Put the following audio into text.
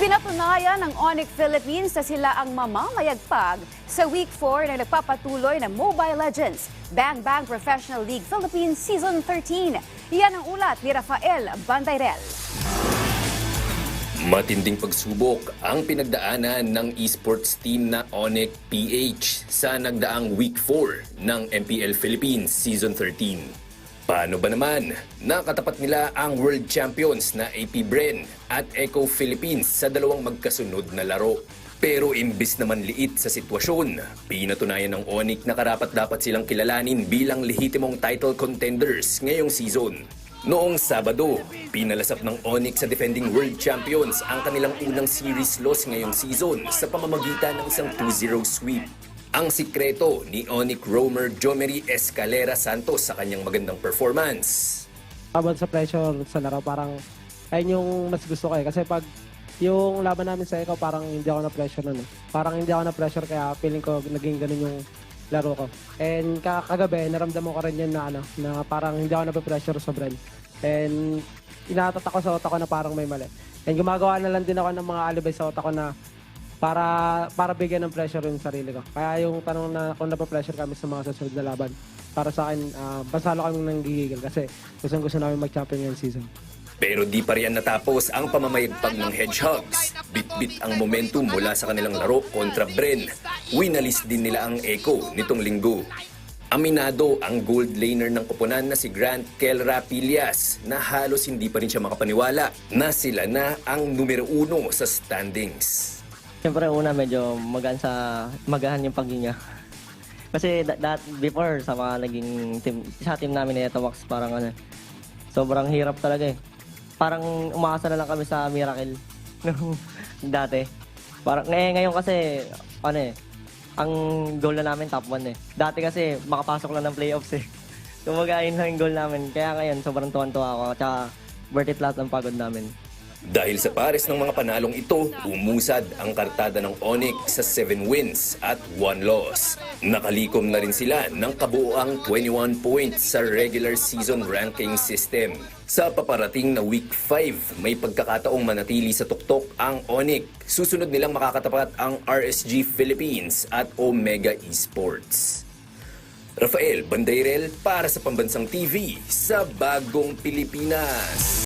Pinatunayan ng Onyx Philippines na sila ang mamamayagpag sa Week 4 na nagpapatuloy ng Mobile Legends Bang Bang Professional League Philippines Season 13. Yan ang ulat ni Rafael Bandayrel. Matinding pagsubok ang pinagdaanan ng esports team na Onyx PH sa nagdaang Week 4 ng MPL Philippines Season 13. Paano ba naman? Nakatapat nila ang World Champions na AP Bren at Echo Philippines sa dalawang magkasunod na laro. Pero imbis naman liit sa sitwasyon, pinatunayan ng Onyx na karapat dapat silang kilalanin bilang lehitimong title contenders ngayong season. Noong Sabado, pinalasap ng Onyx sa defending world champions ang kanilang unang series loss ngayong season sa pamamagitan ng isang 2-0 sweep. Ang sikreto ni Onyx roamer Jomery Escalera Santos sa kanyang magandang performance. Laban sa pressure sa laro, parang ayun yung mas gusto ko eh. Kasi pag yung laban namin sa Echo, parang hindi ako na-pressure nun eh. Parang hindi ako na-pressure kaya feeling ko naging ganun yung laro ko. And ka- kagabi, naramdaman ko rin yun na ano, na parang hindi ako na-pressure sa Bren. And inatatak ko sa utak ko na parang may mali. And gumagawa na lang din ako ng mga alibay sa utak ko na para para bigyan ng pressure yung sarili ko. Kaya yung tanong na kung napapressure kami sa mga susunod na laban, para sa akin, uh, basalo kami nang gigigil kasi gustong gusto namin mag-champion ngayong season. Pero di pa riyan natapos ang pamamayagpag ng Hedgehogs. Bit-bit ang momentum mula sa kanilang laro kontra Bren. Winalis din nila ang Echo nitong linggo. Aminado ang gold laner ng koponan na si Grant Kel Rapilias na halos hindi pa rin siya makapaniwala na sila na ang numero uno sa standings. Siyempre una medyo magaan sa magahan yung paghinga. Kasi that, that before sa mga naging team sa team namin ni Etomax parang ano sobrang hirap talaga eh. Parang umaasa na lang kami sa miracle nung dati. Parang eh, ngayon kasi ano eh ang goal na namin top 1 eh. Dati kasi makapasok lang ng playoffs eh. Kumbaga yun lang yung goal namin. Kaya ngayon sobrang tuwan-tuwa ako. Tsaka worth it lahat ng pagod namin. Dahil sa pares ng mga panalong ito, umusad ang kartada ng Onyx sa 7 wins at 1 loss. Nakalikom na rin sila ng kabuoang 21 points sa regular season ranking system. Sa paparating na Week 5, may pagkakataong manatili sa tuktok ang Onyx. Susunod nilang makakatapat ang RSG Philippines at Omega Esports. Rafael Bandairel para sa Pambansang TV sa Bagong Pilipinas.